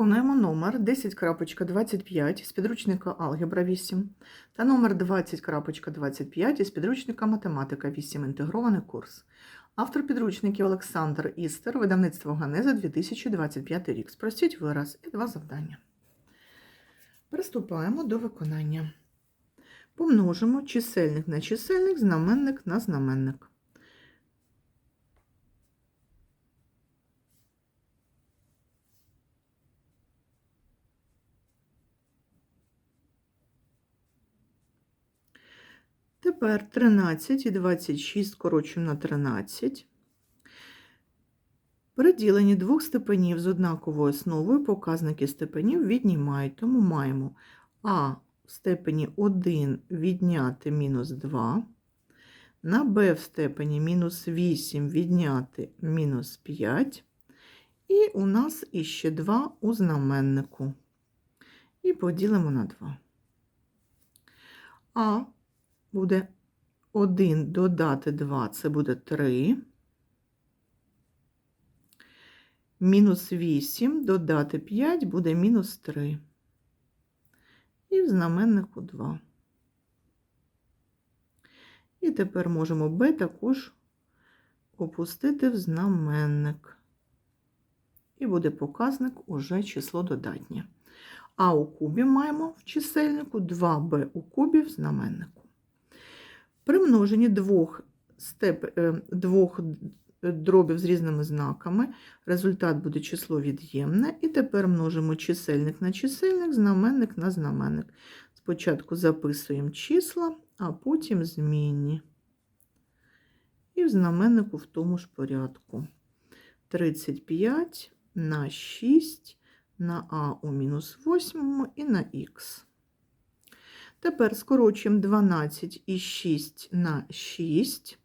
Виконуємо номер 10.25 з підручника Алгебра 8 та номер 20.25 із підручника Математика 8. Інтегрований курс. Автор підручників Олександр Істер, видавництво Ганеза 2025 рік. Спростіть вираз і два завдання. Приступаємо до виконання. Помножимо чисельник на чисельник, знаменник на знаменник. Тепер 13 і 26 скорочуємо на 13. При діленні двох степенів з однаковою основою показники степенів віднімають, тому маємо А в степені 1 відняти мінус 2, на Б в степені мінус 8 відняти мінус 5, і у нас іще 2 у знаменнику. І поділимо на 2. А буде 1 додати 2, це буде 3. Мінус 8 додати 5 буде мінус 3. І в знаменнику 2. І тепер можемо b також опустити в знаменник. І буде показник уже число додатнє. А у кубі маємо в чисельнику 2b у кубі в знаменнику. При множенні двох, степ, е, двох дробів з різними знаками результат буде число від'ємне. І тепер множимо чисельник на чисельник, знаменник на знаменник. Спочатку записуємо числа, а потім змінні. І в знаменнику в тому ж порядку. 35 на 6 на А у мінус 8 і на Х. Тепер скорочуємо 12 і 6 на 6.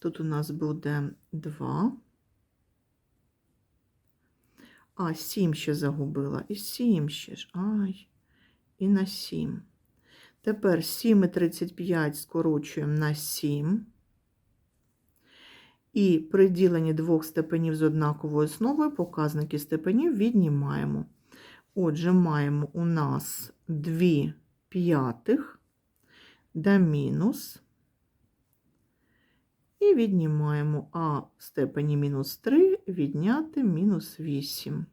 Тут у нас буде 2. А, 7 ще загубила. І 7 ще ж. Ай, і на 7. Тепер 7 і 35 скорочуємо на 7. І при діленні двох степенів з однаковою основою показники степенів віднімаємо. Отже, маємо у нас 2 п'ятих да мінус. І віднімаємо а в степені мінус 3 відняти мінус 8.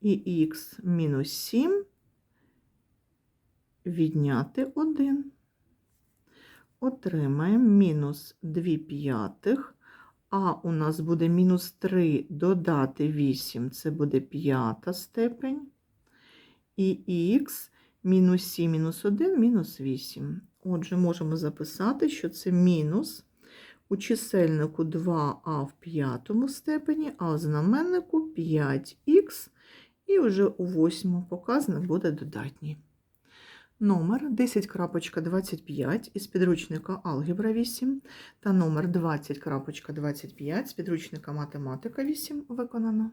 І х мінус 7 відняти 1. Отримаємо мінус 2 п'ятих. А у нас буде мінус 3 додати 8, це буде п'ята степень. І х мінус 7 мінус 1 мінус 8. Отже, можемо записати, що це мінус у чисельнику 2а в п'ятому степені, а у знаменнику 5х, і вже у восьмому показник буде додатній. Номер 10.25 із підручника Алгебра 8 та номер 20.25 з підручника Математика 8 виконано.